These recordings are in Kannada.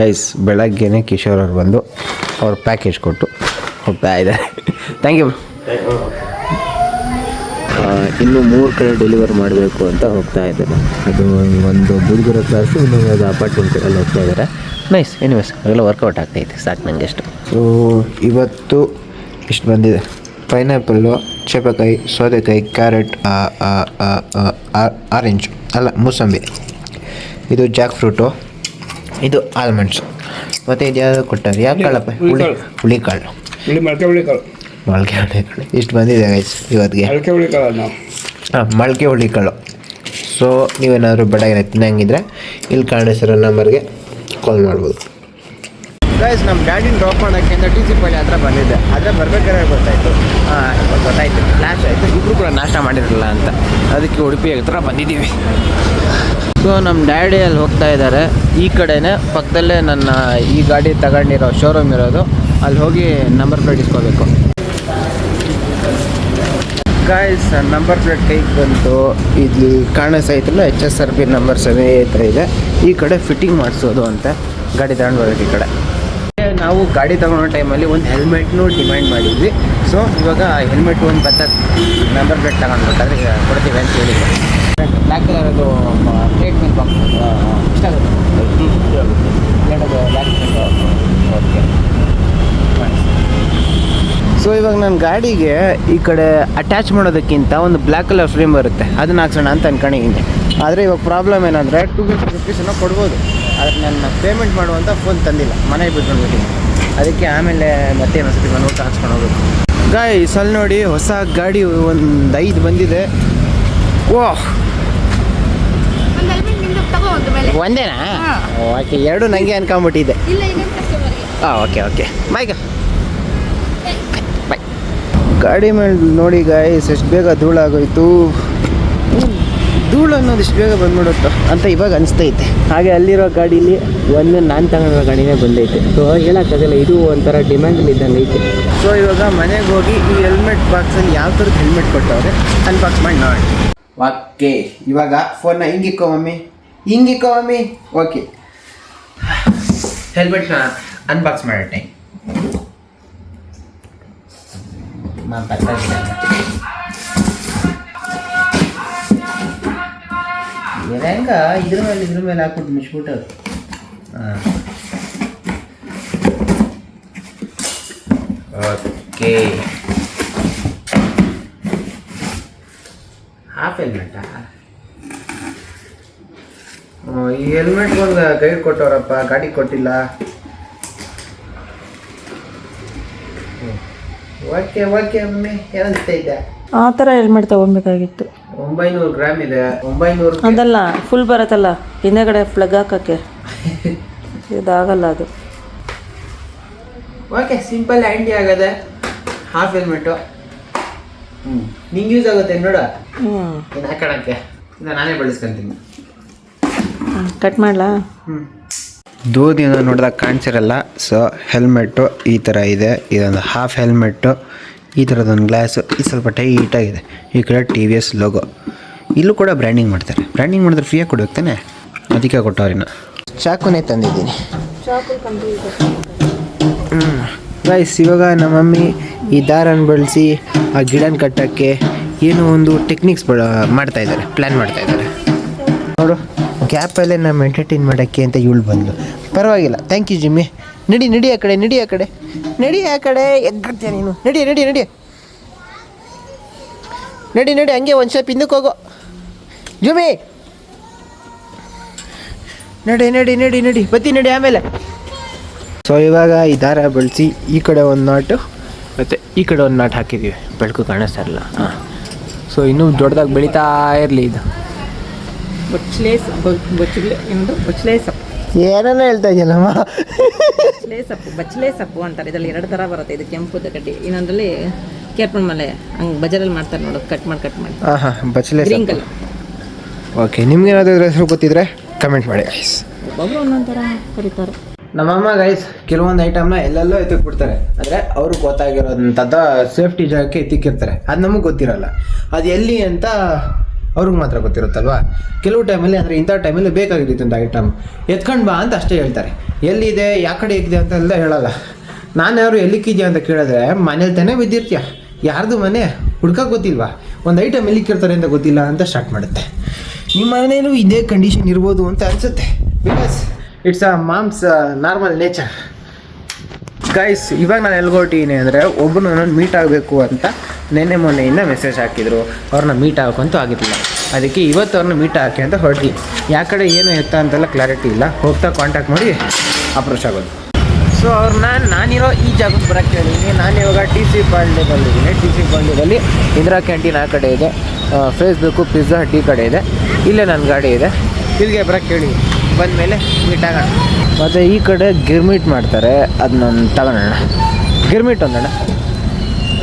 ಗೈಸ್ ಬೆಳಗ್ಗೆನೆ ಕಿಶೋರ್ ಅವ್ರು ಬಂದು ಅವ್ರ ಪ್ಯಾಕೇಜ್ ಕೊಟ್ಟು ಹೋಗ್ತಾ ಇದ್ದಾರೆ. ಥ್ಯಾಂಕ್ ಯು ಇನ್ನು ಮೂರು ಕಡೆ ಡೆಲಿವರ್ ಮಾಡಬೇಕು ಅಂತ ಹೋಗ್ತಾ ಇದ್ದಾರೆ ಅದು ಒಂದು ಬುದ್ಗುರ ಕ್ಲಾಸು ಇನ್ನೊಂದು ಅಪಾರ್ಟ್ಮೆಂಟ್ ಅಲ್ಲಿ ಹೋಗ್ತಾ ಇದ್ದಾರೆ. ನೈಸ್ ಎನಿವೇಸ್ ಅವೆಲ್ಲ ವರ್ಕೌಟ್ ಆಗ್ತೈತೆ ಸಾಕು ನನಗೆ ಅಷ್ಟು ಸೊ ಇವತ್ತು ಇಷ್ಟು ಬಂದಿದೆ. ಪೈನಾಪಲ್ಲು ಚೇಪಕಾಯಿ ಸೌತೆಕಾಯಿ ಕ್ಯಾರೆಟ್ ಆರೆಂಜ್ ಅಲ್ಲ ಮೂಸಂಬಿ. ಇದು ಜಾಕ್ ಫ್ರೂಟು ಇದು ಆಲ್ಮಂಡ್ಸ್ ಮತ್ತು ಇದು ಯಾವುದು ಕೊಟ್ಟಾರೆ ಯಾವ ಕಾಳಪ್ಪ ಹುಳಿ ಹುಳಿಕಾಳು. ಇಲ್ಲಿ ಮೊಳಕೆ ಹುಳಿಕಾಳು. ಮೊಳಕೆ ಹುಳಿಕಾಳು. ಇಷ್ಟು ಬಂದಿದೆ ಗೈಸ್ ಇವತ್ತಿಗೆ. ಮೊಳಕೆ ಹುಳಿಕಾಳು ನಾವು. ಹಾಂ ಮೊಳಕೆ ಹುಳಿಕಾಳು. ಸೊ ನೀವೇನಾದರೂ ಬೆಳಗ್ಗೆ ತಿನ್ನಂಗಿದ್ರೆ ಇಲ್ಲಿ ಕಾಣಿಸಿರೋ ನಂಬರ್ಗೆ ಕಾಲ್ ಮಾಡ್ಬೋದು. ಗೈಸ್ ನಮ್ಮ ಗಾಡಿನ ಡ್ರಾಪ್ ಮಾಡೋಕ್ಕೆ ಅಂತ ಟಿ ಸಿ ಪಳ್ಳಿ ಹತ್ರ ಬಂದಿದ್ದೆ ಆದರೆ ಬರ್ಬೇಕಾದ್ರೆ ಗೊತ್ತಾಯಿತು. ಹಾಂ ಗೊತ್ತಾಯಿತು. ಫ್ಲಾಶ್ ಆಯಿತು. ಇಬ್ಬರು ಕೂಡ ನಾಷ್ಟ ಮಾಡಿರಲಿಲ್ಲ ಅಂತ. ಅದಕ್ಕೆ ಉಡುಪಿ ಹತ್ರ ಬಂದಿದ್ದೀವಿ. ಸೊ ನಮ್ಮ ಡ್ಯಾಡಿ ಅಲ್ಲಿ ಹೋಗ್ತಾ ಇದ್ದಾರೆ. ಈ ಕಡೆನೇ ಪಕ್ಕದಲ್ಲೇ ನನ್ನ ಈ ಗಾಡಿ ತಗೊಂಡಿರೋ ಶೋರೂಮ್ ಇರೋದು. ಅಲ್ಲಿ ಹೋಗಿ ನಂಬರ್ ಪ್ಲೇಟ್ ಇಸ್ಕೋಬೇಕು. ಗಾಯ್ಸ್ ನಂಬರ್ ಪ್ಲೇಟ್ ಕೈಗೆ ಬಂತು ಇಲ್ಲಿ ಕಾಣಿಸ್ತೈತಲ್ಲ H S R P number ಸಮೇತ ಇದೆ. ಈ ಕಡೆ ಫಿಟ್ಟಿಂಗ್ ಮಾಡಿಸೋದು ಅಂತ ಗಾಡಿ ತಗೊಂಡು ಬರಬೇಕು ಈ ಕಡೆ. ನಾವು ಗಾಡಿ ತಗೊಳ್ಳೋ ಟೈಮಲ್ಲಿ ಒಂದು ಹೆಲ್ಮೆಟ್ನು ಡಿಮ್ಯಾಂಡ್ ಮಾಡಿದ್ವಿ. ಸೊ, ಇವಾಗ ಹೆಲ್ಮೆಟ್ ಒಂದು ಬತ್ತ ನಂಬರ್ ಪ್ಲೇಟ್ ತಗೊಂಡ್ಬೇಕಾದ್ರೆ ಕೊಡ್ತೀವಿ ಅಂತ ಹೇಳಿದ್ವಿ ಬ್ಲ್ಯಾಕ್ ಕಲರ್ ಅದು ಪ್ಲೇಟ್ ಮೇಲೆ ಬಾಕ್ಸ್ ಇಷ್ಟಾಗುತ್ತೆ ಎರಡದು ಬ್ಲ್ಯಾಕ್ ಓಕೆ ಸೊ ಇವಾಗ ನನ್ನ ಗಾಡಿಗೆ ಈ ಕಡೆ ಅಟ್ಯಾಚ್ ಮಾಡೋದಕ್ಕಿಂತ ಒಂದು ಬ್ಲ್ಯಾಕ್ ಕಲರ್ ಫ್ರೇಮ್ ಬರುತ್ತೆ. ಅದನ್ನ ಹಾಕ್ಸೋಣ ಅಂತ ಅನ್ಕೊಂಡಿದ್ದೀನಿ. ಆದರೆ ಇವಾಗ ಪ್ರಾಬ್ಲಮ್ ಏನಂದರೆ ಟೂ ಫಿಫ್ಟಿ ರುಪೀಸನ್ನು ಕೊಡ್ಬೋದು. ಆದರೆ ನನ್ನ ಪೇಮೆಂಟ್ ಮಾಡುವಂಥ ಫೋನ್ ತಂದಿಲ್ಲ. ಮನೆಗೆ ಬಿಟ್ಕೊಂಡ್ಬಿಟ್ಟಿದ್ದೀನಿ ಅದಕ್ಕೆ ಆಮೇಲೆ ಮತ್ತೆ ಇನ್ನೊಂದ್ಸತಿ ಊಟ ಹಾಕ್ಸ್ಕೊಂಡು ಹೋಗ್ಬೇಕು ಗಾಯ್ ಸಲ್ ನೋಡಿ ಹೊಸ ಗಾಡಿ ಒಂದು ಐದು ಬಂದಿದೆ. ಓಹ್ ಒಂದೇನಾ. ಓಕೆ ಎರಡು ನನಗೆ ಅನ್ಕೊಂಬಿಟ್ಟಿದೆ ಹಾಂ ಓಕೆ ಓಕೆ ಬಾಯ್ಗ ಬಾಯ್ ಗಾಡಿ ಮೇಲೆ ನೋಡಿ ಗಾಯ್ಸ್ ಎಷ್ಟು ಬೇಗ ಧೂಳಾಗೋಯ್ತು. ಧೂಳು ಅನ್ನೋದು ಇಷ್ಟು ಬೇಗ ಬಂದ್ಬಿಡುತ್ತೋ ಅಂತ ಇವಾಗ ಅನಿಸ್ತೈತೆ. ಹಾಗೆ ಅಲ್ಲಿರೋ ಗಾಡೀಲಿ ಒಂದು ನಾನು ತಗೊಂಡಿರೋ ಗಾಡಿನೇ ಬಂದೈತೆ. ಸೊ ಹೇಳೋಕ್ಕಾಗಲ್ಲ, ಇದು ಒಂಥರ ಡಿಮ್ಯಾಂಡಲ್ಲಿ ಇದ್ದಂಗೆ ಐತೆ. ಸೊ ಇವಾಗ ಮನೆಗೆ ಹೋಗಿ ಈ ಹೆಲ್ಮೆಟ್ ಬಾಕ್ಸಲ್ಲಿ ಯಾವ ಥರದ ಹೆಲ್ಮೆಟ್ ಕೊಟ್ಟವ್ರೆ ಅನ್ಬಾಕ್ಸ್ ಮಾಡಿ ನೋಡಿ ಓಕೆ, ಇವಾಗ ಫೋನ್ನ ಹಿಂಗಿಕ್ಕೋ ಮಮ್ಮಿ. ಹಿಂಗಿಕ್ಕೋ ಮಮ್ಮಿ. ಓಕೆ. ಹೆಲ್ಮೆಟ್ನ ಅನ್ಬಾಕ್ಸ್ ಮಾಡೋ ಟೈಮ್ ಹೆಂಗ? ಇದ್ರ ಮೇಲೆ ಇದ್ರ ಮೇಲೆ ಹಾಕ್ಬಿಟ್ಟು ಮುಚ್ಬಿಟ್ಟು ಹಾಂ. ಓಕೆ. ಹಾಫ್ ಹೆಲ್ಮೆಟಾ ಈ ಹೆಲ್ಮೆಟ್ ಒಂದು ಗೈಡ್ ಕೊಟ್ಟವ್ರಪ್ಪ. ಗಾಡಿ ಕೊಟ್ಟಿಲ್ಲ. ಓಕೆ ಓಕೆ ಒಮ್ಮೆ ಏನಂತ ಇದ್ದೆ? ಆ ಥರ ಹೆಲ್ಮೆಟ್ ತೊಗೊಬೇಕಾಗಿತ್ತು ಒಂಬೈನೂರು ಗ್ರಾಮ್ ಇದೆ. ಒಂಬೈನೂರು ಅದಲ್ಲ ಫುಲ್ ಬರುತ್ತಲ್ಲ? ಹಿಂದೆಗಡೆ ಫ್ಲಗ್ ಹಾಕಕ್ಕೆ. ಇದಾಗಲ್ಲ ಅದು. ಓಕೆ ಸಿಂಪಲ್ ಹ್ಯಾಂಡಿ ಆಗದೆ ಹಾಫ್ ಹೆಲ್ಮೆಟು ಹ್ಞೂ ನಿಂಗೆ ಯೂಸ್ ಆಗುತ್ತೆ ನೋಡ? ಹ್ಞೂ ಇನ್ನು ಹಾಕೋಣಕ್ಕೆ. ಇಲ್ಲ ನಾನೇ ಬಳಸ್ಕೊಂತೀನಿ. ಕಟ್ ಮಾಡಲಾ? ಹ್ಞೂ ದೂರದಿಂದ ನೋಡಿದಾಗ ಕಾಣಿಸಿರಲ್ಲ ಸೊ ಹೆಲ್ಮೆಟ್ಟು ಈ ಥರ ಇದೆ. ಇದೊಂದು ಹಾಫ್ ಹೆಲ್ಮೆಟ್ಟು ಈ ಥರದೊಂದು ಗ್ಲಾಸು ಈ ಸ್ವಲ್ಪ ಟೈಟಾಗಿದೆ ಈ ಕಡೆ ಟಿ ವಿ ಎಸ್ ಲೋಗೋ ಇಲ್ಲೂ ಕೂಡ ಬ್ರ್ಯಾಂಡಿಂಗ್ ಮಾಡ್ತಾರೆ. ಬ್ರ್ಯಾಂಡಿಂಗ್ ಮಾಡಿದ್ರೆ ಫ್ರೀಯಾಗಿ ಕೊಡುತ್ತಾನೆ ತಾನೆ? ಅದಕ್ಕೆ ಕೊಟ್ಟವ್ರಿನ ಚಾಕುನೇ ತಂದಿದ್ದೀನಿ. ಗೈಸ್ ಇವಾಗ ನಮ್ಮ ಮಮ್ಮಿ ಈ ದಾರನ ಬಳಸಿ ಆ ಗಿಡನ ಕಟ್ಟೋಕ್ಕೆ ಏನೋ ಒಂದು ಟೆಕ್ನಿಕ್ಸ್ ಮಾಡ್ತಾ ಇದ್ದಾರೆ. ಪ್ಲ್ಯಾನ್ ಮಾಡ್ತಾ ಇದ್ದಾರೆ. ನೋಡು ಗ್ಯಾಪಲ್ಲೇ ನಮ್ಮ ಎಂಟರ್ಟೈನ್ ಮಾಡೋಕ್ಕೆ ಅಂತ ಇವಳು ಬಂದು ಪರವಾಗಿಲ್ಲ. ಥ್ಯಾಂಕ್ ಯು ಜಿಮ್ಮಿ ನಡಿ ನಡಿ ಆ ಕಡೆ ನಡಿ ಆ ಕಡೆ. ನಡಿ ಆ ಕಡೆ. ಎಗ್ಗಡ್ತೀಯ ನೀನು? ನಡಿ ನಡಿ ನಡಿ. ನಡಿ ನಡಿ ಹಂಗೆ ಒಂದು ಸ್ಟೆಪ್ ಹಿಂದಕ್ಕೆ ಹೋಗೋ. ಜುಮಿ. ನಡಿ ನಡಿ ನಡಿ ನಡಿ. ಬತ್ತಿ ನಡಿ ಆಮೇಲೆ. ಸೊ ಇವಾಗ ಈ ದಾರ ಬಳಸಿ ಈ ಕಡೆ ಒಂದು ನಾಟು ಮತ್ತು ಈ ಕಡೆ ಒಂದು ನಾಟ್ ಹಾಕಿದ್ದೀವಿ ಬೆಳಕು ಕಾಣಿಸ್ತಾ ಇರಲ್ಲ. ಹಾಂ. ಸೊ ಇನ್ನೂ ದೊಡ್ಡದಾಗಿ ಬೆಳೀತಾ ಇರಲಿ ಇದು. ಬಚ್ಚಲೆ ಬಚ್ಚಲೇ ಬಚ್ಚಲೆ ಸೊಪ್ಪು ಏನನ್ನ ಹೇಳ್ತಾ ಇದೆಯಲ್ಲಮ್ಮ? ಬಚ್ಚಲೆ ಸೊಪ್ಪು ಬಚ್ಚಲೆ ಸೊಪ್ಪು ಅಂತಾರೆ. ಇದರಲ್ಲಿ ಎರಡು ಥರ ಬರುತ್ತೆ. ಇದು ಕೆಂಪು ಕಡ್ಡಿ ಇನ್ನೊಂದರಲ್ಲಿ ಕೇರ್ಪುಣ್ ಮಲೆ. ಹಂಗೆ ಬಜಾರಲ್ಲಿ ಮಾಡ್ತಾರೆ ನೋಡು. ಕಟ್ ಮಾಡಿ ಕಟ್ ಮಾಡಿ. ಹಾಂ ಹಾಂ ಬಚ್ಚಲೆ ಗ್ರೀನ್ ಕಲರ್ ಓಕೆ ನಿಮ್ಗೇನಾದರೂ ಹೆಸರು ಗೊತ್ತಿದ್ರೆ ಕಮೆಂಟ್ ಮಾಡಿ ಗೈಸ್ ಒಬ್ಬೊಬ್ರು ಒಂದೊಂದು ಥರ ಕರೀತಾರೆ. ನಮ್ಮಮ್ಮ ಗೈಸ್ ಕೆಲವೊಂದು ಐಟಮ್ನ ಎಲ್ಲೆಲ್ಲೋ ಎತ್ತಿಕ್ ಬಿಡ್ತಾರೆ ಅಂದರೆ ಅವ್ರಿಗೆ ಗೊತ್ತಾಗಿರೋದಂಥದ್ದು ಸೇಫ್ಟಿ ಜಾಗಕ್ಕೆ ಎತ್ತಿಕ್ಕಿರ್ತಾರೆ ಅದು ನಮಗೆ ಗೊತ್ತಿರಲ್ಲ. ಅದು ಎಲ್ಲಿ ಅಂತ ಅವ್ರಿಗೆ ಮಾತ್ರ ಗೊತ್ತಿರುತ್ತಲ್ವಾ? ಕೆಲವು ಟೈಮಲ್ಲಿ ಅಂದರೆ ಇಂಥ ಟೈಮಲ್ಲಿ ಬೇಕಾಗಿರುತ್ತೆ ಅಂತ ಐಟಮ್ ಎತ್ಕೊಂಡು ಬಾ ಅಂತ ಅಷ್ಟೇ ಹೇಳ್ತಾರೆ. ಎಲ್ಲಿದೆ? ಯಾವ ಕಡೆ ಇದೆ ಅಂತ ಎಲ್ಲ ಹೇಳಲ್ಲ. ನಾನು ಯಾರು ಎಲ್ಲಿಕ್ಕಿದ್ಯಾ ಅಂತ ಕೇಳಿದ್ರೆ, ಮನೇಲಿ ತಾನೇ ಬಿದ್ದಿರ್ತೀಯ? ಯಾರ್ದು ಮನೆ? ಹುಡ್ಕಕ್ಕೆ ಗೊತ್ತಿಲ್ವಾ? ಒಂದು ಐಟಮ್ ಎಲ್ಲಿಕ್ಕಿರ್ತಾರೆ ಅಂತ ಗೊತ್ತಿಲ್ಲ ಅಂತ ಸ್ಟಾರ್ಟ್ ಮಾಡುತ್ತೆ. ನಿಮ್ಮ ಮನೇಲೂ ಇದೇ ಕಂಡೀಷನ್ ಇರ್ಬೋದು ಅಂತ ಅನಿಸುತ್ತೆ. Because it's a mom's normal nature guys ಇವಾಗ ನಾನು ಎಲ್ಗೊಟ್ಟಿನಿ ಅಂದರೆ ಒಬ್ಬರು ನನ್ನ ಮೀಟ್ ಆಗಬೇಕು ಅಂತ ನೆನ್ನೆ ಮೊನ್ನೆಯಿಂದ ಮೆಸೇಜ್ ಹಾಕಿದರು. ಅವ್ರನ್ನ ಮೀಟ್ ಆಗೋಕ್ಕಂತೂ ಆಗಿರಲಿಲ್ಲ. ಅದಕ್ಕೆ ಇವತ್ತು ಅವ್ರನ್ನ ಮೀಟ್ ಹಾಕಿ ಅಂತ ಹೊರಟಿ ಯಾವ ಕಡೆ ಏನು ಎತ್ತ ಅಂತೆಲ್ಲ ಕ್ಲಾರಿಟಿ ಇಲ್ಲ. ಹೋಗ್ತಾ ಕಾಂಟ್ಯಾಕ್ಟ್ ಮಾಡಿ ಅಪ್ರೋಚ್ ಆಗೋದು. ಸೊ ಅವ್ರನ್ನ ನಾನಿರೋ ಈ ಜಾಗಕ್ಕೆ ಬರೋಕ್ಕೆ ಹೇಳಿದ್ದೀನಿ ನಾನು ಇವಾಗ ಟಿ ಸಿ ಬಂದಿದ್ದೀನಿ. ಟಿ ಸಿ ಪಾಂಡ್ಯದಲ್ಲಿ ಇಂದಿರಾ ಕ್ಯಾಂಟೀನ್ ಆ ಕಡೆ ಇದೆ. ಫೇಸ್ಬುಕ್ಕು ಪಿಜ್ಜಾ ಹಟ್ ಈ ಕಡೆ ಇದೆ. ಇಲ್ಲೇ ನನ್ನ ಗಾಡಿ ಇದೆ. ಇಲ್ಲಿಗೆ ಬರೋಕ್ಕೆ ಹೇಳಿ. ಬಂದ ಮೇಲೆ ಮೀಟ್ ಆಗೋಣ. ಮತ್ತು ಈ ಕಡೆ ಗಿರ್ಮಿಟ್ ಮಾಡ್ತಾರೆ. ಅದನ್ನ ತಗೊಳೋಣ ಗಿರ್ಮಿಟ್ ಒಂದಣ್ಣ.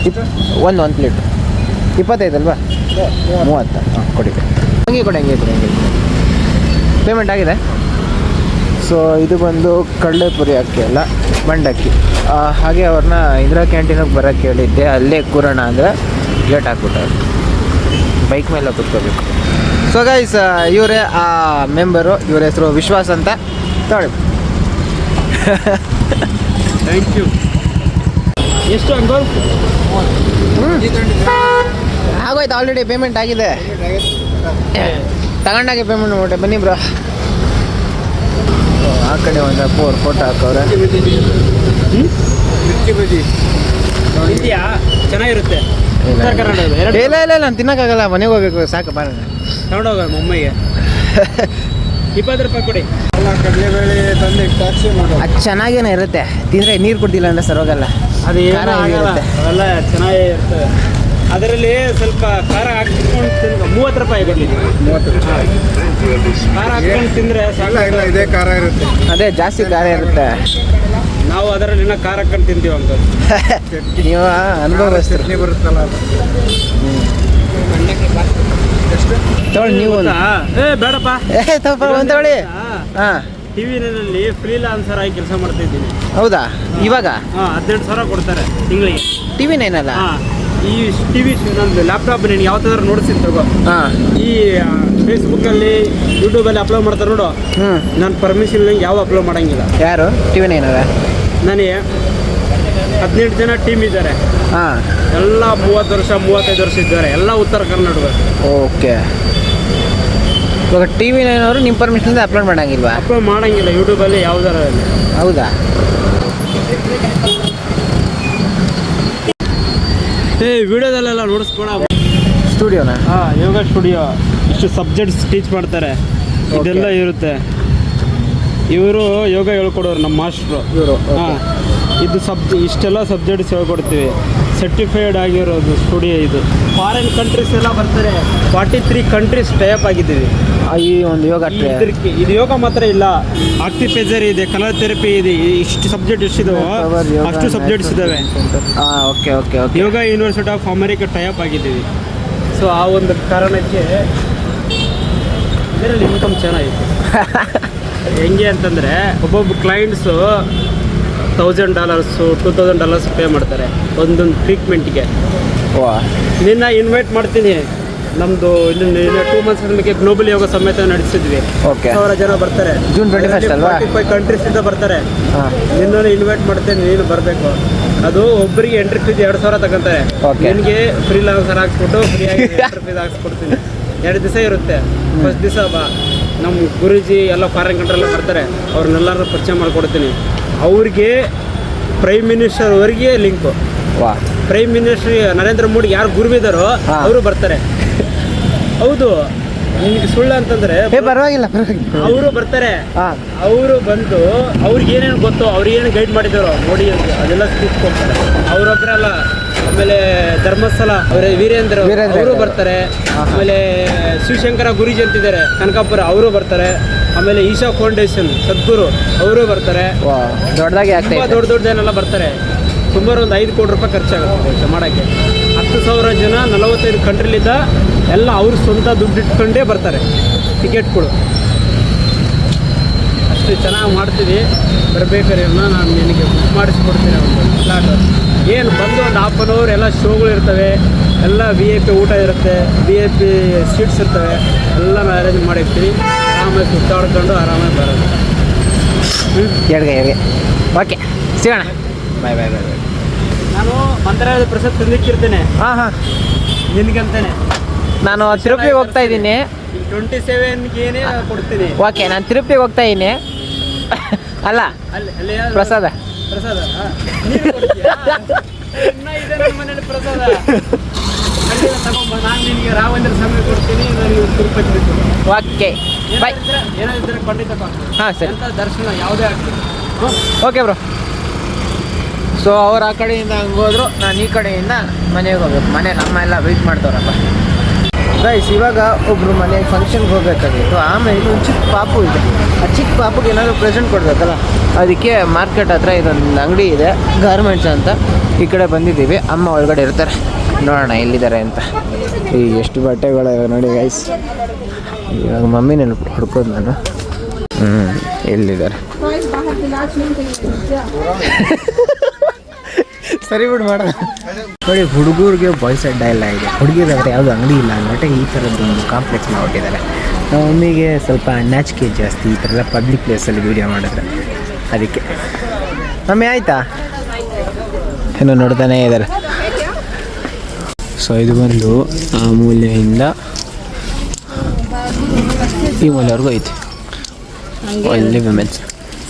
ಇಪ್ ಒಂದು ಒಂದು ಪ್ಲೇಟ್ ಇಪ್ಪತ್ತೈದಲ್ವಾ ಮೂವತ್ತು. ಹಾಂ ಕೊಡಿ. ಹಂಗೆ ಕೊಡಿ ಹಂಗೆ ಕೊಡಿ ಹಂಗೆ ಪೇಮೆಂಟ್ ಆಗಿದೆ? ಸೊ ಇದು ಬಂದು ಕಡಲೆಪುರಿ ಅಕ್ಕಿ ಅಲ್ಲ ಮಂಡಕ್ಕಿ. ಹಾಗೆ ಅವ್ರನ್ನ ಇಂದಿರಾ ಕ್ಯಾಂಟೀನಿಗೆ ಬರೋಕ್ಕೆ ಹೇಳಿದ್ದೆ. ಅಲ್ಲೇ ಕೂರೋಣ ಅಂದರೆ ಲೇಟ್ ಹಾಕ್ಬಿಟ್ಟು. ಬೈಕ್ ಮೇಲೆ ಕುತ್ಕೋಬೇಕು. ಸೊ ಗೈಸ್ ಇವರೇ ಆ ಮೆಂಬರು ಇವ್ರ ಹೆಸರು ವಿಶ್ವಾಸ್ ಅಂತ. ನೋಡಿ ಥ್ಯಾಂಕ್ ಯು ಎಷ್ಟು ಅಂಕಲ್? ಆಗೋಯ್ತು ಆಲ್ರೆಡಿ ಪೇಮೆಂಟ್ ಆಗಿದೆ. ತಗೊಂಡಾಗೆ ಪೇಮೆಂಟ್ ಮಾಡಿ ಬನ್ನಿ ಬ್ರೋ ಆ ಕಡೆ ಒಂದು ಫೋರ್ ಫೋಟೋ ಹಾಕವ್ರೆ. ಚೆನ್ನಾಗಿರುತ್ತೆ ಇಲ್ಲ ಎರಡು ಇಲ್ಲ ಇಲ್ಲ ನಾನು ತಿನ್ನಕ್ಕಾಗಲ್ಲ. ಮನೆಗೆ ಹೋಗ್ಬೇಕು. ಸಾಕು ಬಾರ ತಗೊಂಡೋಗ ಮಮ್ಮಿಗೆ. ಇಪ್ಪತ್ತು ರೂಪಾಯಿ ಕೊಡಿ. ಕಡಲೆಬೇಳೆ ತಂದು ಟ್ಯಾಕ್ಸಿ ಮಾಡೋದು. ಅದು ಚೆನ್ನಾಗೇನೆ ಇರುತ್ತೆ. ತಿಂದರೆ ನೀರು ಕುಡ್ದಿಲ್ಲ ಅಂದ್ರೆ ಸರ್ ಹೋಗಲ್ಲ. ಅದು ಏನು ಖಾರ ಆಗಲ್ಲ. ಆಗಿರುತ್ತೆ. ಅವೆಲ್ಲ ಚೆನ್ನಾಗೇ ಇರ್ತವೆ ಅದರಲ್ಲಿ ಸ್ವಲ್ಪ ಖಾರ ಹಾಕಿಸ್ಕೊಂಡು ತಿಂದ ಮೂವತ್ತು ರೂಪಾಯಿ ಕೊಡಿ. ಮೂವತ್ತು ರೂಪಾಯಿ. ಖಾರ ಹಾಕ್ಕೊಂಡು ತಿಂದರೆ ಇಲ್ಲ ಇದೇ ಖಾರ ಇರುತ್ತೆ. ಅದೇ ಜಾಸ್ತಿ ಖಾರ ಇರುತ್ತೆ. ನಾವು ಅದರಲ್ಲಿ ಇನ್ನೂ ಖಾರ ಹಾಕೊಂಡು ತಿಂತೀವಿ ಅಂತ ನೀವು ಅನುಭವ ಚಟ್ನಿ ಬರುತ್ತಲ್ಲ ತೊಗೊಳ್ಳಿ ನೀವು ಏ ಬೇಡಪ್ಪ. ಏ ತಪ್ಪ ಒಂದು ತಗೊಳ್ಳಿ. ಹಾಂ. ಟಿವಿನಲ್ಲಿ ಫ್ರೀಲಾನ್ಸರ್ ಆಗಿ ಕೆಲಸ ಮಾಡ್ತಾ ಇದ್ದೀನಿ. ಹೌದಾ? ಇವಾಗ? ಹಾಂ ಹದಿನೆಂಟು ಸಾವಿರ ಕೊಡ್ತಾರೆ ತಿಂಗಳಿಗೆ. ಟಿ ವಿ ನೈನಲ್ಲ ಹಾಂ ಈ ಟಿ ವಿ ನಂದು ಲ್ಯಾಪ್ಟಾಪ್ ನೀನು ಯಾವ ಥರ ನೋಡಿಸಿದ್ ತಗೋ. ಹಾಂ. ಈ ಫೇಸ್ಬುಕ್ಕಲ್ಲಿ ಯೂಟ್ಯೂಬಲ್ಲಿ ಅಪ್ಲೋಡ್ ಮಾಡ್ತಾರೆ ನೋಡು. ನಾನು ಪರ್ಮಿಷನ್ ನಂಗೆ ಯಾವ ಅಪ್ಲೋಡ್ ಮಾಡಂಗಿಲ್ಲ. ಯಾರು? ಟಿ ವಿ ನೈನಲ್ಲ ನನಗೆ ಹದಿನೆಂಟು ಜನ ಟೀಮ್ ಇದ್ದಾರೆ. ಎಲ್ಲ ಮೂವತ್ತು ವರ್ಷ ಮೂವತ್ತೈದು ವರ್ಷ ಇದ್ದಾರೆ. ಎಲ್ಲ ಉತ್ತರ ಕರ್ನಾಟಕ ಓಕೆ. ಇವಾಗ ಟಿ ವಿ ನೈನವರು ನಿಮ್ಮ ಪರ್ಮಿಷನಿಂದ ಅಪ್ಲೋಡ್ ಮಾಡಂಗಿಲ್ವಾ? ಅಪ್ಲೋಡ್ ಮಾಡಂಗಿಲ್ಲ. ಯೂಟ್ಯೂಬಲ್ಲಿ ಯಾವ್ದಾರ ಹೌದಾ? ಏ ವಿಡಿಯೋದಲ್ಲೆಲ್ಲ ನೋಡಿಸ್ಕೊಳ ಸ್ಟುಡಿಯೋನಾ? ಹಾಂ ಯೋಗ ಸ್ಟುಡಿಯೋ. ಇಷ್ಟು ಸಬ್ಜೆಕ್ಟ್ಸ್ ಟೀಚ್ ಮಾಡ್ತಾರೆ. ಇದೆಲ್ಲ ಇರುತ್ತೆ. ಇವರು ಯೋಗ ಹೇಳ್ಕೊಡೋರು ನಮ್ಮ ಮಾಸ್ಟ್ರು. ಇವರು ಹಾಂ. ಇದು ಸಬ್ ಇಷ್ಟೆಲ್ಲ ಸಬ್ಜೆಕ್ಟ್ಸ್ ಹೇಳ್ಕೊಡ್ತೀವಿ ಸರ್ಟಿಫೈಡ್ ಆಗಿರೋದು ಸ್ಟುಡಿಯೋ ಇದು. ಫಾರಿನ್ ಕಂಟ್ರೀಸ್ ಎಲ್ಲ ಬರ್ತಾರೆ. ಫಾರ್ಟಿ ತ್ರೀ ಕಂಟ್ರೀಸ್ ಟೈಪ್ ಆಗಿದ್ದೀವಿ. ಈ ಒಂದು ಯೋಗ ಇದು ಯೋಗ ಮಾತ್ರ ಇಲ್ಲ. ಆಕ್ಟಿಫೈಸರ್ ಇದೆ ಕಲರ್ ಥೆರಪಿ ಇದೆ ಇಷ್ಟು ಸಬ್ಜೆಕ್ಟ್ ಎಷ್ಟಿದಾವೋ ಅಷ್ಟು ಸಬ್ಜೆಕ್ಟ್ಸ್ ಇದ್ದಾವೆ okay okay okay yoga university of America type ಆಗಿದ್ದೀವಿ. ಸೊ ಆ ಒಂದು ಕಾರಣಕ್ಕೆ ಇದರಲ್ಲಿ ಇನ್ಕಮ್ ಚೆನ್ನಾಗಿತ್ತು. ಹೆಂಗೆ ಅಂತಂದರೆ ಒಬ್ಬೊಬ್ಬ clients thousand dollars two thousand dollars pay ಮಾಡ್ತಾರೆ ಒಂದೊಂದು ಟ್ರೀಟ್ಮೆಂಟ್ಗೆ ವಾ. ನಿನ್ನ ಇನ್ವೈಟ್ ಮಾಡ್ತೀನಿ. ನಮ್ಮದು ಇಲ್ಲಿ ಟೂ ಮಂತ್ಸ್ ನಮಗೆ ಗ್ಲೋಬಲ್ ಯೋಗ ಸಮೇತ ನಡೆಸಿದ್ವಿ. ಓಕೆ ಸಾವಿರ ಜನ ಬರ್ತಾರೆ. June 21st ಅಲ್ವಾ? ಕಂಟ್ರೀಸ್ ಇಂದ ಬರ್ತಾರೆ. ನಿನ್ನನ್ನು ಇನ್ವೈಟ್ ಮಾಡ್ತೇನೆ ನೀನು ಬರಬೇಕು. ಅದು ಒಬ್ಬರಿಗೆ ಎಂಟ್ರಿ ಫೀಸ್ ಎರಡು ಸಾವಿರ ತಗೊಂತಾರೆ. ನಿನಗೆ ಫ್ರೀ ಲಾನ್ಸರ್ ಹಾಕ್ಸ್ಬಿಟ್ಟು ಫ್ರೀಯಾಗಿ ಎಂಟ್ರಿ ಫೀಸ್ ಹಾಕ್ಸ್ಕೊಡ್ತೀನಿ ಎರಡು ದಿವಸ ಇರುತ್ತೆ. ಫಸ್ಟ್ ದಿವಸ ಬಾ. ನಮ್ಮ ಗುರುಜಿ ಎಲ್ಲ ಫಾರಿನ್ ಕಂಟ್ರೆಲ್ಲ ಬರ್ತಾರೆ ಅವ್ರನ್ನೆಲ್ಲರೂ ಪರಿಚಯ ಮಾಡಿಕೊಡ್ತೀನಿ. ಅವ್ರಿಗೆ ಪ್ರೈಮ್ ಮಿನಿಸ್ಟರ್ವರೆಗೆ ಲಿಂಕು ವಾ. ಪ್ರೈಮ್ ಮಿನಿಸ್ಟರ್ ನರೇಂದ್ರ ಮೋದಿ ಯಾರು ಗುರುವಿದಾರೋ. ಅವರು ಬರ್ತಾರೆ. ಹೌದು ನಿಮ್ಗೆ ಸುಳ್ಳು ಅಂತಂದ್ರೆ ಪರವಾಗಿಲ್ಲ ಅವರು ಬರ್ತಾರೆ. ಅವರು ಬಂದು ಅವ್ರಿಗೆ ಏನೇನು ಗೊತ್ತೋ ಅವ್ರಿಗೆ ಏನು ಗೈಡ್ ಮಾಡಿದಾರೋ ಮೋಡಿ ಅಂತ ಅದೆಲ್ಲ ಸ್ಪೀಚ್ ಕೊಡ್ತಾರೆ ಅವರೊಬ್ಬರಲ್ಲ ಆಮೇಲೆ ಧರ್ಮಸ್ಥಳ ಅವರ ವೀರೇಂದ್ರ ಅವರು ಬರ್ತಾರೆ. ಆಮೇಲೆ ಶಿವಶಂಕರ ಗುರುಜಿ ಅಂತಿದ್ದಾರೆ ಕನಕಾಪುರ ಅವರು ಬರ್ತಾರೆ. ಆಮೇಲೆ ಈಶಾ ಫೌಂಡೇಶನ್ ಸದ್ಗುರು ಅವರು ಬರ್ತಾರೆ. ದೊಡ್ಡದಾಗಿ ದೊಡ್ಡ ದೊಡ್ಡ ಜನ ಎಲ್ಲ ಬರ್ತಾರೆ. ಸುಮಾರು ಒಂದು ಐದು ಕೋಟಿ ರೂಪಾಯಿ ಖರ್ಚಾಗುತ್ತೆ ಮಾಡೋಕ್ಕೆ. ಹತ್ತು ಸಾವಿರ ಜನ ನಲವತ್ತೈದು ಕಂಟ್ರಿಲಿದ್ದ ಎಲ್ಲ ಅವ್ರ ಸ್ವಂತ ದುಡ್ಡು ಇಟ್ಕೊಂಡೇ ಬರ್ತಾರೆ. ಟಿಕೆಟ್ಗಳು ಇಷ್ಟು ಚೆನ್ನಾಗಿ ಮಾಡ್ತೀವಿ ಬರಬೇಕಾರೆ ನಾನು ನಿನಗೆ ಬುಕ್ ಮಾಡಿಸ್ಕೊಡ್ತೀನಿ ಒಂದು ಫ್ಲಾಟ್ ಏನು ಬಂದು ಒಂದು ಹಾಫ್ ಆನ್ ಅವರ್ ಎಲ್ಲ ಶೋಗಳು ಇರ್ತವೆ ಎಲ್ಲ ವಿ ಎ ಪಿ ಊಟ ಇರುತ್ತೆ ವಿ ಎ ಪಿ ಸೀಟ್ಸ್ ಇರ್ತವೆ ಎಲ್ಲ ಅರೇಂಜ್ ಮಾಡಿರ್ತೀನಿ ಆರಾಮಾಗಿ ಸುತ್ತಾಡ್ಕೊಂಡು ಆರಾಮಾಗಿ ಬರೋದು. ಎಡ್ಗೆ ಎಡ್ಗೆ ಓಕೆ ಸಿಗೋಣ. ಬಾಯ್ ಬಾಯ್ ಬಾಯ್ ಬಾಯ್ ನಾನು ಮಂತ್ರಾಲಯದ ಪ್ರಸಾದ ತಂದಿಕ್ಕಿರ್ತೇನೆ ಹಾಂ ಹಾಂ. ನಿನಗಂತಾನೆ. ನಾನು ತಿರುಪತಿಗೆ ಹೋಗ್ತಾ ಇದ್ದೀನಿ. ಟ್ವೆಂಟಿ ಸೆವೆನ್ಗೆ ಏನೇ ಕೊಡ್ತೀನಿ. ಓಕೆ ನಾನು ತಿರುಪತಿಗೆ ಹೋಗ್ತಾ ಇದ್ದೀನಿ. ಅಲ್ಲ? ಪ್ರಸಾದ. ಪ್ರಸಾದ? ಪ್ರಸಾದ. ನಾನು ನಿನಗೆ ರಾವಂದ್ರ ಸಮಯ ಕೊಡ್ತೀನಿ ನನಗೆ ತಿರುಪತಿ ಬಿಟ್ಟು ಓಕೆ ಬಾಯ್ ಏನಾದ್ರೂ ಖಂಡಿತ. ಹಾಂ ಸರಿ. ಎಂತ ದರ್ಶನ ಯಾವುದೇ ಆಗ್ತದೆ ಹ್ಞೂ ಓಕೆ ಬ್ರೋ. ಸೊ ಅವ್ರು ಆ ಕಡೆಯಿಂದ ಹಂಗೆ ಹೋದ್ರು ನಾನು ಈ ಕಡೆಯಿಂದ ಮನೆಗೆ ಹೋಗ್ಬೇಕು. ಮನೆ ನಮ್ಮ ಎಲ್ಲ ವೆಯ್ಟ್ ಮಾಡ್ತವ್ರಪ್ಪ ಗೈಸ್ ಇವಾಗ ಒಬ್ರು ಮನೆಗೆ ಫಂಕ್ಷನ್ಗೆ ಹೋಗ್ಬೇಕಾಗಿತ್ತು. ಆಮೇಲೆ ಒಂದು ಚಿಕ್ಕ ಪಾಪು ಇದೆ. ಚಿಕ್ಕ ಪಾಪುಗೆ ಏನಾದರೂ ಪ್ರೆಸೆಂಟ್ ಕೊಡಬೇಕಲ್ಲ? ಅದಕ್ಕೆ ಮಾರ್ಕೆಟ್ ಹತ್ರ ಇದೊಂದು ಅಂಗಡಿ ಇದೆ ಗಾರ್ಮೆಂಟ್ಸ್ ಅಂತ. ಈ ಕಡೆ ಬಂದಿದ್ದೀವಿ. ಅಮ್ಮ ಒಳಗಡೆ ಇರ್ತಾರೆ. ನೋಡೋಣ ಎಲ್ಲಿದ್ದಾರೆ ಅಂತ. ಈ ಎಷ್ಟು ಬಟ್ಟೆಗಳು ನೋಡಿ ಗೈಸ್ ಇವಾಗ ಮಮ್ಮಿ ನೆನಪು ಹುಡ್ಕೋದು ನಾನು. ಹ್ಞೂ ಎಲ್ಲಿದ್ದಾರೆ? ಸರಿ ಬಿಡು ಮಾಡ. ನೋಡಿ ಹುಡುಗರಿಗೆ ಬಾಯ್ಸ್ ಅಡ್ಡ ಎಲ್ಲ ಇದೆ. ಹುಡುಗಿರಾದ್ರೆ ಯಾವುದು ಅಂಗಡಿ ಇಲ್ಲ ಅಂದ್ಬಿಟ್ಟು ಈ ಥರದ್ದು ಒಂದು ಕಾಂಪ್ಲೆಕ್ಸ್ ಮಾಡಿಬಿಟ್ಟಿದ್ದಾರೆ. ನಮ್ಮ ಮಮ್ಮಿಗೆ ಸ್ವಲ್ಪ ನಾಚಿಕೆ ಜಾಸ್ತಿ ಈ ಥರ ಎಲ್ಲ ಪಬ್ಲಿಕ್ ಪ್ಲೇಸಲ್ಲಿ ವೀಡಿಯೋ ಮಾಡಿದ್ರೆ. ಅದಕ್ಕೆ. ಮಮ್ಮಿ ಆಯಿತಾ? ಏನೋ ನೋಡ್ತಾನೇ ಇದ್ದಾರೆ. ಸೊ ಇದು ಬಂದು ಆ ಮೂಲೆಯಿಂದ ಈ ಮೂಲೆವರೆಗೂ ಐತೆ. ಒಳ್ಳೆ ವಿಮೆನ್ಸ್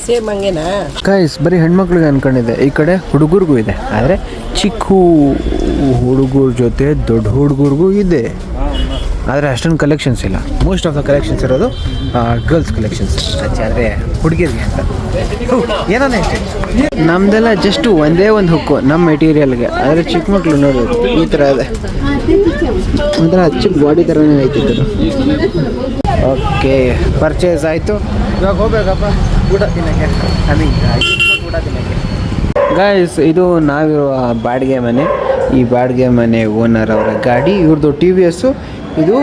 ಸೇಮ್ ಹಂಗೇನಾ? ಕೈಸ್ ಬರೀ ಹೆಣ್ಮಕ್ಳಿಗೆ ಅನ್ಕೊಂಡಿದೆ ಈ ಕಡೆ ಹುಡುಗರಿಗೂ ಇದೆ. ಆದರೆ ಚಿಕ್ಕ ಹುಡುಗರ ಜೊತೆ ದೊಡ್ಡ ಹುಡುಗರಿಗೂ ಇದೆ. ಆದರೆ ಅಷ್ಟೊಂದು ಕಲೆಕ್ಷನ್ಸ್ ಇಲ್ಲ. ಮೋಸ್ಟ್ ಆಫ್ ದ ಕಲೆಕ್ಷನ್ಸ್ ಇರೋದು ಗರ್ಲ್ಸ್ ಕಲೆಕ್ಷನ್ಸ್ ಆದರೆ ಹುಡುಗಿರಿಗೆ ಅಂತ. ಏನನೇ ನಮ್ದೆಲ್ಲ ಜಸ್ಟ್ ಒಂದೇ ಒಂದು ಹುಕ್ಕು ನಮ್ಮ ಮೆಟೀರಿಯಲ್ಗೆ ಆದರೆ ಚಿಕ್ಕ ಮಕ್ಕಳು ನೋಡೋದು ಈ ಥರ ಇದೆ. ಒಂಥರ ಚಿಕ್ಕ ಬಾಡಿ ಥರನೇ ಐತಿದ್ರು ಓಕೆ ಪರ್ಚೇಸ್ ಆಯಿತು. ಇವಾಗ ಹೋಗ್ಬೇಕಪ್ಪ. ಊಟ ತಿನ್ನಕ್ಕೆ. ಐ ಮೀನ್ ಊಟ ತಿನ್ನಕ್ಕೆ. ಗಾಯ್ಸ್ ಇದು ನಾವಿರುವ ಬಾಡಿಗೆ ಮನೆ. ಈ ಬಾಡಿಗೆ ಮನೆ ಓನರ್ ಅವರ ಗಾಡಿ ಇವ್ರದ್ದು ಟಿ ವಿ ಎಸ್ಸು ಇದು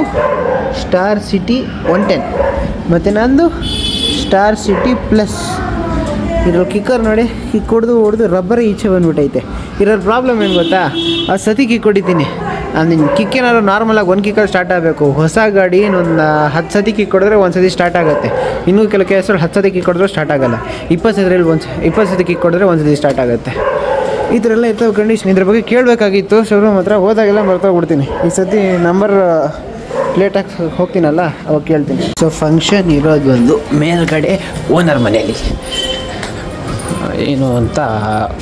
ಸ್ಟಾರ್ ಸಿಟಿ ಒನ್ ಟೆನ್ ಮತ್ತು ನಂದು ಸ್ಟಾರ್ ಸಿಟಿ ಪ್ಲಸ್ ಇದ್ರಲ್ಲಿ ಕಿಕ್ಕರ್ ನೋಡಿ ಕಿಕ್ ಹೊಡೆದು ಹೊಡೆದು ರಬ್ಬರ್ ಈಚೆ ಬಂದ್ಬಿಟ್ಟೈತೆ ಇರೋ ಪ್ರಾಬ್ಲಮ್ ಏನು ಗೊತ್ತಾ? ಆ ಸತಿ ಕಿಕ್ ಹೊಡಿತೀನಿ. ನಿನ್ನ ಕಿಕ್ ಏನಾದ್ರು ನಾರ್ಮಲಾಗಿ ಒಂದು ಕಿಕ್ಕಲ್ಲಿ ಸ್ಟಾರ್ಟ್ ಆಗಬೇಕು. ಹೊಸ ಗಾಡಿ ಒಂದು ಹತ್ತು ಸತಿ ಕಿಕ್ ಹೊಡೆದ್ರೆ ಒಂದು ಸತಿ ಸ್ಟಾರ್ಟ್ ಆಗುತ್ತೆ. ಇನ್ನೂ ಕೆಲವು ಕೇಸಲ್ಲಿ ಹತ್ತು ಸತಿ ಕಿಕ್ ಹೊಡೆದ್ರೆ ಸ್ಟಾರ್ಟ್ ಆಗೋಲ್ಲ. ಇಪ್ಪತ್ತು ಸತಿಯಲ್ಲಿ ಒಂದು, ಇಪ್ಪತ್ತು ಸತಿ ಕಿಕ್ ಹೊಡೆದ್ರೆ ಒಂದು ಸತಿ ಸ್ಟಾರ್ಟ್ ಆಗುತ್ತೆ. ಈ ಥರ ಎಲ್ಲ ಇರ್ತವೆ ಕಂಡೀಷನ್ ಇದ್ರ ಬಗ್ಗೆ ಕೇಳಬೇಕಾಗಿತ್ತು. ಶೋರೂಮ್ ಹತ್ರ ಹೋದಾಗೆಲ್ಲ ಮರ್ತೋಗ್ಬಿಡ್ತೀನಿ. ಈ ಸತಿ ನಂಬರ್ ಲೇಟಾಗಿ ಹೋಗ್ತೀನಲ್ಲ ಅವಾಗ ಕೇಳ್ತೀನಿ. ಸೊ ಫಂಕ್ಷನ್ ಇರೋದು ಒಂದು ಮೇಲ್ಗಡೆ ಓನರ್ ಮನೆಯಲ್ಲಿ. ಏನು ಅಂತ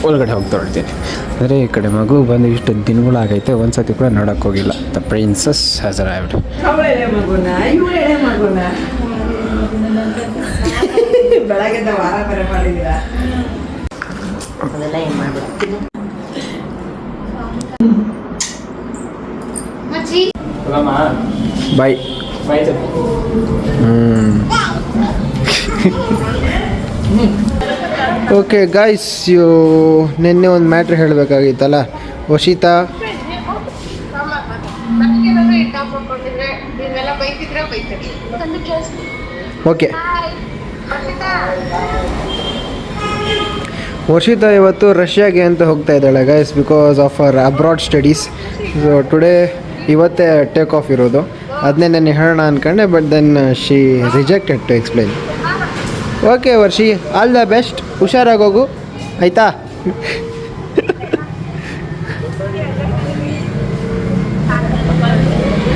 ಒಳಗಡೆ ಹೋಗಿ ಹೋಗ್ತೀನಿ ಅಂದರೆ ಈ ಕಡೆ ಮಗು ಬಂದು ಇಷ್ಟು ದಿನಗಳಾಗೈತೆ ಒಂದು ಸತಿ ಕೂಡ ನೋಡೋಕೆ ಹೋಗಿಲ್ಲ. ದ ಪ್ರಿನ್ಸಸ್ ಹ್ಯಾಸ್ ಅರೈವ್ಡ್ ಬೆಳಗ್ಗೆದ ವಾರ ಬರೆ ಮಾಡಿದ್ದೀರಾ? ಅದೆಲ್ಲ ಏನು ಮಾಡ್ಬಿಡ್ತೀನಿ ಮಚ್ಚಿ ಬಾಯ್. ಓಕೆ ಗಾಯ್ಸ್ ಯು ನಿನ್ನೆ ಒಂದು ಮ್ಯಾಟ್ರ್ ಹೇಳಬೇಕಾಗಿತ್ತಲ್ಲ? ವಶಿತಾ? ನನಗೆ ಏನಾದ್ರು ಇಟ್ಟ ಹಾಕೊಂಡಿದ್ರೆ ನೀವೆಲ್ಲ ಬೈತಿದ್ರೆ ಬೈತಾರೆ ತಂದು ಕೇಳಿಸ್ತೀನಿ ಓಕೆ ಹಾಯ್ ವರ್ಷಿತಾ ಇವತ್ತು ರಷ್ಯಾಗೆ ಅಂತ ಹೋಗ್ತಾ ಇದ್ದಾಳೆ guys because of our abroad studies so today ಇವತ್ತೇ ಟೇಕ್ ಆಫ್ ಇರೋದು. ಅದನ್ನೇ ನಾನು ಹೇಳೋಣ ಅಂದ್ಕೊಂಡೆ but then she rejected to explain okay Varshi all the best ಹುಷಾರಾಗೋಗು ಆಯಿತಾ?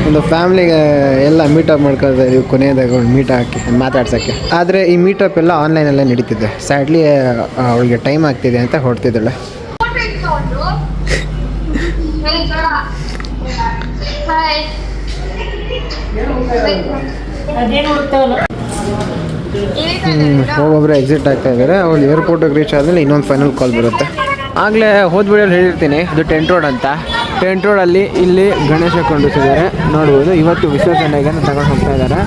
ಒಂದು ಫ್ಯಾಮ್ಲಿಗೆ ಎಲ್ಲ ಮೀಟಪ್ ಮಾಡ್ಕೊಳ್ತಾ ಇದೀವಿ ಕೊನೆಯದಾಗ ಒಂದು ಮೀಟ್ ಹಾಕಿ, ಮಾತಾಡ್ಸೋಕ್ಕೆ. ಆದರೆ ಈ ಮೀಟಪ್ ಎಲ್ಲ ಆನ್ಲೈನಲ್ಲೇ ನಡೀತಿದೆ. ಸ್ಯಾಡ್ಲಿ ಅವಳಿಗೆ ಟೈಮ್ ಆಗ್ತಿದೆ ಅಂತ ಹೊಡ್ತಿದ್ದಾಳೆ ಒಬ್ಬೊಬ್ಬರು ಎಕ್ಸಿಟ್ ಆಗ್ತಾ ಇದ್ದಾರೆ ಅವಳು ಏರ್ಪೋರ್ಟಿಗೆ ರೀಚ್ ಆದಮೇಲೆ ಇನ್ನೊಂದು ಫೈನಲ್ ಕಾಲ್ ಬರುತ್ತೆ. ಆಗಲೇ ಹೋದ ಹೇಳಿರ್ತೀನಿ ಇದು ಟೆಂಟ್ ರೋಡ್ ಅಂತ. ಟೆಂಟ್ ರೋಡಲ್ಲಿ ಇಲ್ಲಿ ಗಣೇಶ ಕೊಂಡಿಸಿದ್ದಾರೆ. ನೋಡ್ಬೋದು, ಇವತ್ತು ವಿಸರ್ಜನೆಗೆ ತಗೊಂಡು ಹೋಗ್ತಾ ಇದ್ದಾರೆ.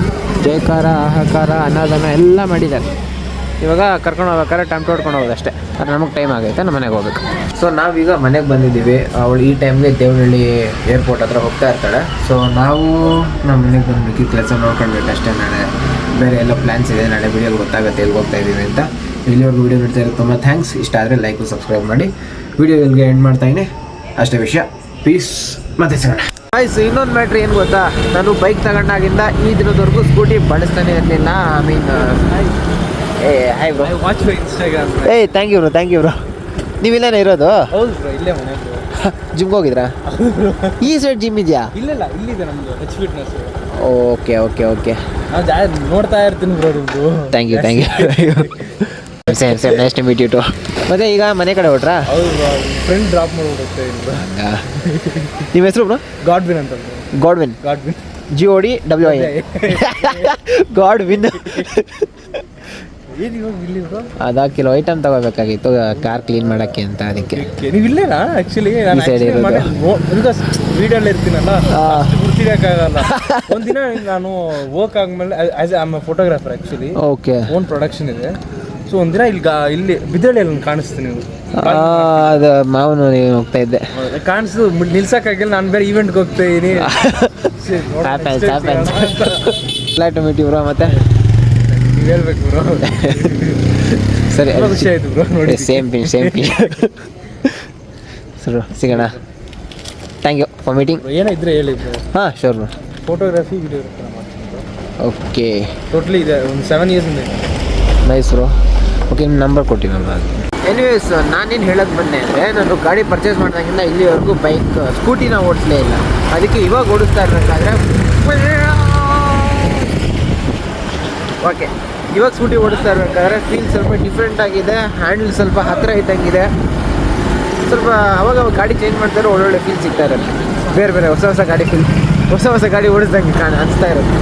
ಜೈಕಾರ ಆಹಾಕಾರ ಅನ್ನದಾನ ಎಲ್ಲ ಮಾಡಿದ್ದಾರೆ. ಇವಾಗ ಕರ್ಕೊಂಡು ಹೋಗ್ಬೇಕಾದ್ರೆ ಟೈಮ್ ಹೊಡ್ಕೊಂಡು ಹೋಗೋದು ಅಷ್ಟೇ ಆದರೆ ನಮಗೆ ಟೈಮ್ ಆಗೈತೆ ನಮ್ಮ ಮನೆಗೆ ಹೋಗ್ಬೇಕು. ಸೊ ನಾವೀಗ ಮನೆಗೆ ಬಂದಿದ್ದೀವಿ. ಅವಳು ಈ ಟೈಮ್ಗೆ ದೇವನಹಳ್ಳಿ ಏರ್ಪೋರ್ಟ್ ಹತ್ರ ಹೋಗ್ತಾ ಇರ್ತಾಳೆ. ಸೊ ನಾವು ನಮ್ಮ ಮನೆಗೆ ಬಂದ್ಬಿಟ್ಟು ಕೆಲಸ ನೋಡ್ಕೊಳ್ಬೇಕು ಅಷ್ಟೇ ನಾಳೆ. ಬೇರೆ ಎಲ್ಲ ಪ್ಲ್ಯಾನ್ಸ್ ಇದೆ, ನಾಳೆ ವೀಡಿಯೋ ಗೊತ್ತಾಗುತ್ತೆ ಎಲ್ಲಿ ಹೋಗ್ತಾ ಇದ್ದೀವಿ ಅಂತ. ಇಲ್ಲಿವರೆಗೂ ವೀಡಿಯೋ ನೋಡ್ತಾ ಇರೋದು ತುಂಬ ಥ್ಯಾಂಕ್ಸ್ ಇಷ್ಟ ಆದರೆ ಲೈಕು ಸಬ್ಸ್ಕ್ರೈಬ್ ಮಾಡಿ. ವೀಡಿಯೋ ಇಲ್ಲಿಗೆ ಎಂಡ್ ಮಾಡ್ತಾ ಇದ್ದೀನಿ. ಅಷ್ಟೇ ವಿಷಯ. ಪೀಸ್ ಮತ್ತೆ ಸಿಗೋಣ ಆಯ್ತು ಇನ್ನೊಂದು ಮ್ಯಾಟ್ರ್ ಏನು ಗೊತ್ತಾ? ನಾನು ಬೈಕ್ ತಗೊಂಡಾಗಿಂದ ಈ ದಿನದವರೆಗೂ ಸ್ಕೂಟಿ ಬಳಸ್ತಾನೆ ಇರಲಿಲ್ಲ. ಐ ಮೀನ್ ಏ ಹಾಯ್ ಬ್ರೋ ವಾಚ್ ಇನ್ಸ್ಟಾಗ್ರಾಮ್ ಏಯ್ thank you bro thank you bro ನೀವಿಲ್ಲೇನ ಇರೋದು? ಹೌದು ಬ್ರೋ ಇಲ್ಲೇ ಮನೆ ಬ್ರೋ ಜಿಮ್ಗೆ ಹೋಗಿದ್ರಾ? ಈ ಸೈಡ್ ಜಿಮ್ ಇದೆಯಾ? ಇಲ್ಲ ಇಲ್ಲಿದೆ ನಮ್ದು H fitness okay okay okay ನಾನು ನೋಡ್ತಾ ಇರ್ತೀನಿ ಬ್ರೋ ನಿಮ್ದು thank you thank you same same next meet you too ಮತ್ತೆ ಈಗ ಮನೆ ಕಡೆ ಹೊಟ್ರಾ ಹೌದು ಫ್ರೆಂಡ್ ಡ್ರಾಪ್ ಮಾಡ್ಬಿಡುತ್ತೆ ನಿಮ್ಮ ಹೆಸರು ಬ್ರೋ? ಗಾಡ್ವಿನ್ ಅಂತ Godwin Godwin G O D W I Godwin ಅದಾ ಕೆಲವು ಐಟಮ್ ತಗೋಬೇಕಾಗಿತ್ತು ಕಾರ್ ಕ್ಲೀನ್ ಮಾಡೋಕ್ಕೆ ಅಂತ ಅದಕ್ಕೆ. ನೀವು ಇಲ್ಲೇನಾ ಆಕ್ಚುಲಿ ನಾನು ವಿಡಿಯೋಲ್ಲಿ ಇರ್ತೀನಲ್ಲ ಗುರ್ತಿಡಕ್ಕಾಗಲ್ಲ ಒಂದಿನ ನಾನು ವರ್ಕ್ ಆದ್ಮೇಲೆ as am photographer actually okay own production ಇದೆ. ಸೊ ಒಂದಿನ ಇಲ್ಲಿ ಗಾ ಇಲ್ಲಿ ಬಿದ್ದಳ್ಳಿಯಲ್ಲಿ ನಾನು ಕಾಣಿಸ್ತೀನಿ ನೀವು ಅದು ಮಾವನು ಹೋಗ್ತಾ ಇದ್ದೆ. ಕಾಣಿಸು ನಿಲ್ಸಕ್ಕಾಗಿಲ್ಲ ನಾನು ಬೇರೆ ಈವೆಂಟ್ಗೆ ಹೋಗ್ತಾ ಇದೀನಿ happens happens flight meet bro ಮತ್ತೆ? ನೀವು ಹೇಳ್ಬೇಕು ಬ್ರೋ ಸರಿ ತುಂಬ ಖುಷಿ ಆಯ್ತು ಬ್ರೋ ನೋಡಿ same pin same pin sir ಸಿಗೋಣ. ಥ್ಯಾಂಕ್ ಯು ಫಾರ್ ಮೀಟಿಂಗ್ ಏನೋ ಇದ್ರೆ ಹೇಳಿ ಬ್ರೋ ಹಾಂ ಶೋರ್ ಬ್ರೋ ಫೋಟೋಗ್ರಫಿ ವಿಡಿಯೋಗ್ರಫಿ ಮಾಡ್ತೀನಿ ಬ್ರೋ ಓಕೆ ಟೋಟ್ಲಿ ಇದೆ ಒಂದು ಸೆವೆನ್ ಇಯರ್ಸ್ ಇದೆ ನೈಸ್ ಬ್ರೋ ಓಕೆ ನಿಮ್ಮ ನಂಬರ್ ಕೊಟ್ಟಿವಿ ನಾನು ಎನಿವೇಸ್ ನಾನೇನು ಹೇಳೋದು ಬಂದೆ ಅಂದರೆ, ನಾನು ಗಾಡಿ ಪರ್ಚೇಸ್ ಮಾಡಿದಾಗಿಂದ ಇಲ್ಲಿವರೆಗೂ ಬೈಕ್ ಸ್ಕೂಟಿನ ಓಡಿಸಲೇ ಇಲ್ಲ. ಅದಕ್ಕೆ ಇವಾಗ ಓಡಿಸ್ತಾ ಇರಬೇಕಾದ್ರೆ ಓಕೆ ಇವಾಗ ಸ್ಕೂಟಿ ಓಡಿಸ್ತಾ ಇರಬೇಕಾದ್ರೆ ಫೀಲ್ ಸ್ವಲ್ಪ ಡಿಫ್ರೆಂಟ್ ಆಗಿದೆ ಹ್ಯಾಂಡಲ್ ಸ್ವಲ್ಪ ಹತ್ತಿರ ಇದ್ದಂಗಿದೆ. ಸ್ವಲ್ಪ ಅವಾಗ ಅವಾಗ ಗಾಡಿ ಚೇಂಜ್ ಮಾಡ್ತಾರೆ ಒಳ್ಳೊಳ್ಳೆ ಫೀಲ್ ಸಿಗ್ತಾ ಬೇರೆ ಬೇರೆ ಹೊಸ ಹೊಸ ಗಾಡಿ ಫೀಲ್ ಹೊಸ ಹೊಸ ಗಾಡಿ ಓಡಿಸ್ದಂಗೆ ಕಾಣ ಅನಿಸ್ತಾ ಇರುತ್ತೆ.